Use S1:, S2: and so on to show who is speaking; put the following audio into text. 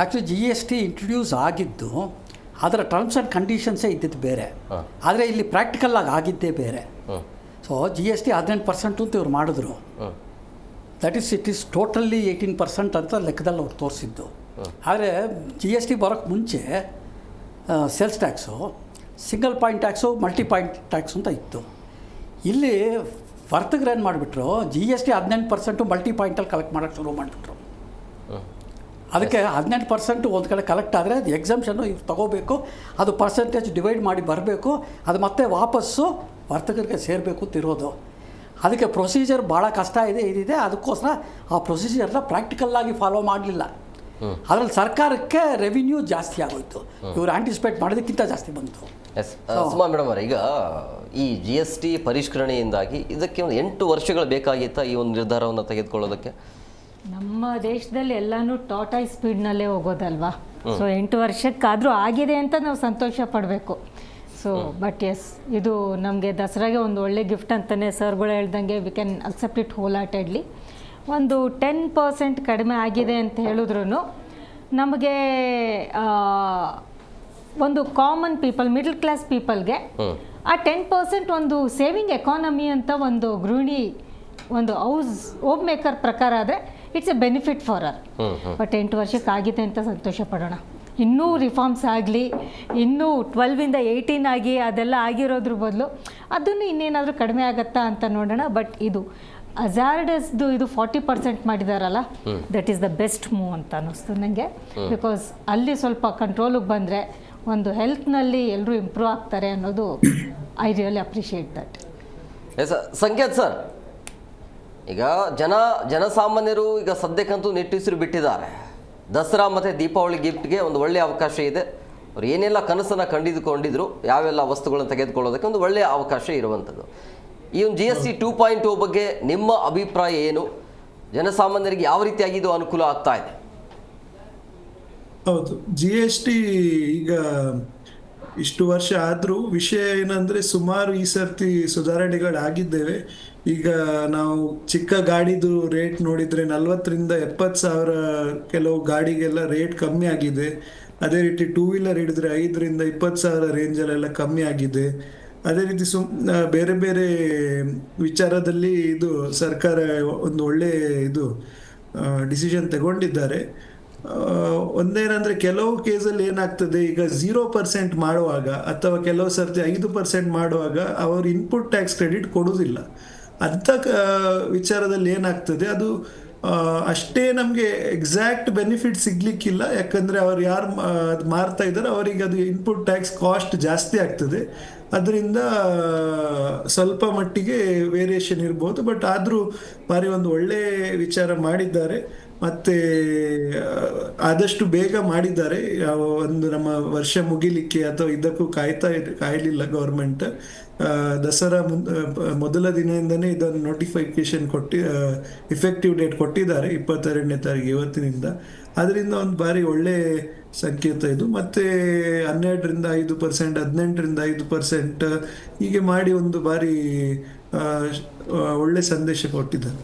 S1: Actually G S T introduce ಆಗಿದ್ದು ಅದರ terms and ಕಂಡೀಷನ್ಸೇ ಇದ್ದಿದ್ದು ಬೇರೆ. ಆದರೆ ಇಲ್ಲಿ ಪ್ರಾಕ್ಟಿಕಲ್ ಆಗಿ ಆಗಿದ್ದೇ ಬೇರೆ. ಸೊ ಜಿ ಎಸ್ ಟಿ ಹದಿನೆಂಟು ಪರ್ಸೆಂಟು ಅಂತ ಇವ್ರು ಮಾಡಿದ್ರು. That is it is totally eighteen percent ಅಂತ ಲೆಕ್ಕದಲ್ಲಿ ಅವ್ರು ತೋರಿಸಿದ್ದು. ಆದರೆ ಜಿ ಎಸ್ ಟಿ ಬರೋಕ್ಕೆ ಮುಂಚೆ sales tax single point tax multi point tax ಅಂತ ಇತ್ತು. ಇಲ್ಲಿ ವರ್ತಕರು ಏನು ಮಾಡಿಬಿಟ್ರು ಜಿ ಎಸ್ ಟಿ ಹದಿನೆಂಟು ಪರ್ಸೆಂಟು ಮಲ್ಟಿ ಪಾಯಿಂಟಲ್ಲಿ ಕಲೆಕ್ಟ್ ಮಾಡೋಕ್ಕೆ ಶುರು ಮಾಡಿಬಿಟ್ರು. ಅದಕ್ಕೆ ಹದಿನೆಂಟು ಪರ್ಸೆಂಟ್ ಒಂದು ಕಡೆ ಕಲೆಕ್ಟ್ ಆದರೆ ಅದು ಎಕ್ಸಾಮ್ಷನ್ನು ಇವ್ರು ತೊಗೋಬೇಕು ಅದು ಪರ್ಸೆಂಟೇಜ್ ಡಿವೈಡ್ ಮಾಡಿ ಬರಬೇಕು ಅದು ಮತ್ತೆ ವಾಪಸ್ಸು ವರ್ತಕರಿಗೆ ಸೇರಬೇಕು ತಿರೋದು ಅದಕ್ಕೆ ಪ್ರೊಸೀಜರ್ ಭಾಳ ಕಷ್ಟ ಇದೆ ಇದಿದೆ. ಅದಕ್ಕೋಸ್ಕರ ಆ ಪ್ರೊಸೀಜರ್ನ ಪ್ರಾಕ್ಟಿಕಲ್ಲಾಗಿ ಫಾಲೋ ಮಾಡಲಿಲ್ಲ. ಅದರಲ್ಲಿ ಸರ್ಕಾರಕ್ಕೆ ರೆವಿನ್ಯೂ ಜಾಸ್ತಿ ಆಗೋಯ್ತು. ಇವರು ಆಂಟಿಸಿಪೇಟ್ ಮಾಡೋದಕ್ಕಿಂತ ಜಾಸ್ತಿ ಬಂತು.
S2: ಎಸ್ ಸುಮಾ ಮೇಡಮ್ ಅವರೇ ಈಗ ಈ ಜಿ ಎಸ್ ಟಿ ಪರಿಷ್ಕರಣೆಯಿಂದಾಗಿ ಇದಕ್ಕೆ ಒಂದು ಎಂಟು ವರ್ಷಗಳು ಬೇಕಾಗಿತ್ತಾ ಈ ಒಂದು ನಿರ್ಧಾರವನ್ನು ತೆಗೆದುಕೊಳ್ಳೋದಕ್ಕೆ?
S3: ನಮ್ಮ ದೇಶದಲ್ಲಿ ಎಲ್ಲಾನು ಟಾಟಾಯ್ ಸ್ಪೀಡ್ನಲ್ಲೇ ಹೋಗೋದಲ್ವಾ? ಸೊ ಎಂಟು ವರ್ಷಕ್ಕಾದರೂ ಆಗಿದೆ ಅಂತ ನಾವು ಸಂತೋಷ ಪಡಬೇಕು. ಸೊ ಬಟ್ ಎಸ್ ಇದು ನಮಗೆ ದಸರಾಗೆ ಒಂದು ಒಳ್ಳೆ ಗಿಫ್ಟ್ ಅಂತಲೇ ಸರ್ಗಳು ಹೇಳ್ದಂಗೆ we can accept it wholeheartedly ಒಂದು ಟೆನ್ ಪರ್ಸೆಂಟ್ ಕಡಿಮೆ ಆಗಿದೆ ಅಂತ ಹೇಳಿದ್ರು ನಮಗೆ ಒಂದು ಕಾಮನ್ ಪೀಪಲ್ ಮಿಡಲ್ ಕ್ಲಾಸ್ ಪೀಪಲ್ಗೆ. ಆ ಟೆನ್ ಪರ್ಸೆಂಟ್ ಒಂದು ಸೇವಿಂಗ್ ಎಕಾನಮಿ ಅಂತ ಒಂದು ಗೃಹಿಣಿ ಒಂದು ಹೌಸ್ ಹೋಮ್ ಮೇಕರ್ ಪ್ರಕಾರ ಆದರೆ it's a benefit for our. But ಎಂಟು ವರ್ಷಕ್ಕೆ ಆಗಿದೆ ಅಂತ ಸಂತೋಷ ಪಡೋಣ ಇನ್ನೂ ರಿಫಾರ್ಮ್ಸ್ ಆಗಲಿ ಇನ್ನೂ ಟ್ವೆಲ್ವಿಂದ ಏಯ್ಟೀನ್ ಆಗಿ ಅದೆಲ್ಲ ಆಗಿರೋದ್ರ ಬದಲು ಅದನ್ನು ಇನ್ನೇನಾದರೂ ಕಡಿಮೆ ಆಗತ್ತಾ ಅಂತ ನೋಡೋಣ. ಬಟ್ ಇದು ಅಜಾರ್ಡಸ್ದು ಇದು ಫಾರ್ಟಿ ಪರ್ಸೆಂಟ್ ಮಾಡಿದಾರಲ್ಲ that is the best move ಅಂತ ಅನ್ನಿಸ್ತು ನನಗೆ ಬಿಕಾಸ್ ಅಲ್ಲಿ ಸ್ವಲ್ಪ ಕಂಟ್ರೋಲಿಗೆ ಬಂದರೆ ಒಂದು ಹೆಲ್ತ್ನಲ್ಲಿ ಎಲ್ಲರೂ ಇಂಪ್ರೂವ್ ಆಗ್ತಾರೆ ಅನ್ನೋದು I really appreciate that
S2: Sanket sir. ಈಗ ಜನ, ಜನಸಾಮಾನ್ಯರು ಈಗ ಸದ್ಯಕ್ಕಂತೂ ನಿಟ್ಟುಸಿರು ಬಿಟ್ಟಿದ್ದಾರೆ. ದಸರಾ ಮತ್ತು ದೀಪಾವಳಿ ಗಿಫ್ಟ್ಗೆ ಒಂದು ಒಳ್ಳೆಯ ಅವಕಾಶ ಇದೆ. ಅವ್ರು ಏನೆಲ್ಲ ಕನಸನ್ನು ಕಂಡಿದ್ದುಕೊಂಡಿದ್ರು ಯಾವೆಲ್ಲ ವಸ್ತುಗಳನ್ನು ತೆಗೆದುಕೊಳ್ಳೋದಕ್ಕೆ ಒಂದು ಒಳ್ಳೆಯ ಅವಕಾಶ ಇರುವಂಥದ್ದು. ಈ ಒಂದು G S T two point two ಬಗ್ಗೆ ನಿಮ್ಮ ಅಭಿಪ್ರಾಯ ಏನು? ಜನಸಾಮಾನ್ಯರಿಗೆ ಯಾವ ರೀತಿಯಾಗಿ ಇದು ಅನುಕೂಲ ಆಗ್ತಾ ಇದೆ?
S4: ಹೌದು. ಜಿ ಎಸ್ ಟಿ ಈಗ ಇಷ್ಟು ವರ್ಷ ಆದರೂ ವಿಷಯ ಏನಂದರೆ ಸುಮಾರು ಈ ಸರ್ತಿ ಸುಧಾರಣೆಗಳಾಗಿದ್ದೇವೆ. ಈಗ ನಾವು ಚಿಕ್ಕ ಗಾಡಿದು ರೇಟ್ ನೋಡಿದ್ರೆ ನಲ್ವತ್ತರಿಂದ ಎಪ್ಪತ್ತು ಸಾವಿರ ಕೆಲವು ಗಾಡಿಗೆಲ್ಲ ರೇಟ್ ಕಮ್ಮಿ ಆಗಿದೆ. ಅದೇ ರೀತಿ ಟೂ ವೀಲರ್ ಹಿಡಿದ್ರೆ ಐದರಿಂದ ಇಪ್ಪತ್ತು ಸಾವಿರ ರೇಂಜಲ್ಲೆಲ್ಲ ಕಮ್ಮಿ ಆಗಿದೆ. ಅದೇ ರೀತಿ ಸುಮ್ ಬೇರೆ ಬೇರೆ ವಿಚಾರದಲ್ಲಿ ಇದು ಸರ್ಕಾರ ಒಂದು ಒಳ್ಳೆ ಇದು ಡಿಸಿಷನ್ ತಗೊಂಡಿದ್ದಾರೆ. ಒಂದೇನಂದ್ರೆ ಕೆಲವು ಕೇಸಲ್ಲಿ ಏನಾಗ್ತದೆ, ಈಗ ಝೀರೋ ಪರ್ಸೆಂಟ್ ಮಾಡುವಾಗ ಅಥವಾ ಕೆಲವು ಸರ್ತಿ ಐದು ಪರ್ಸೆಂಟ್ ಮಾಡುವಾಗ ಅವರು ಇನ್ಪುಟ್ ಟ್ಯಾಕ್ಸ್ ಕ್ರೆಡಿಟ್ ಕೊಡುವುದಿಲ್ಲ. ಅಂಥ ವಿಚಾರದಲ್ಲಿ ಏನಾಗ್ತದೆ, ಅದು ಅಷ್ಟೇ ನಮಗೆ ಎಕ್ಸಾಕ್ಟ್ ಬೆನಿಫಿಟ್ ಸಿಗ್ಲಿಕ್ಕಿಲ್ಲ. ಯಾಕಂದರೆ ಅವ್ರು ಯಾರು ಅದು ಮಾರ್ತಾ ಇದ್ದಾರೆ ಅವರಿಗೆ ಅದು ಇನ್ಪುಟ್ ಟ್ಯಾಕ್ಸ್ ಕಾಸ್ಟ್ ಜಾಸ್ತಿ ಆಗ್ತದೆ. ಅದರಿಂದ, ಸ್ವಲ್ಪ ಮಟ್ಟಿಗೆ ವೇರಿಯೇಷನ್ ಇರ್ಬೋದು. ಬಟ್ ಆದರೂ ಬಾರಿ ಒಂದು ಒಳ್ಳೆ ವಿಚಾರ ಮಾಡಿದ್ದಾರೆ. ಮತ್ತೆ ಆದಷ್ಟು ಬೇಗ ಮಾಡಿದ್ದಾರೆ. ಒಂದು ನಮ್ಮ ವರ್ಷ ಮುಗಿಲಿಕ್ಕೆ ಅಥವಾ ಇದಕ್ಕೂ ಕಾಯ್ತಾ ಕಾಯಲಿಲ್ಲ ಗೌರ್ಮೆಂಟ್ ದಸರಾ ಮೊದಲ ದಿನದಿಂದನೇ ಇದನ್ನು ನೋಟಿಫಿಕೇಶನ್ ಕೊಟ್ಟಿ ಇಫೆಕ್ಟಿವ್ ಡೇಟ್ ಕೊಟ್ಟಿದ್ದಾರೆ, ಇಪ್ಪತ್ತೆರಡನೇ ತಾರೀಕು ಇವತ್ತಿನಿಂದ. ಅದರಿಂದ ಒಂದು ಬಾರಿ ಒಳ್ಳೆ ಸಂಕೇತ ಇದು. ಮತ್ತೆ ಹನ್ನೆರಡರಿಂದ ಐದು ಪರ್ಸೆಂಟ್ ಹದಿನೆಂಟರಿಂದ ಐದು ಪರ್ಸೆಂಟ್ ಹೀಗೆ ಮಾಡಿ ಒಂದು ಬಾರಿ ಒಳ್ಳೆ ಸಂದೇಶ ಕೊಟ್ಟಿದ್ದಾರೆ.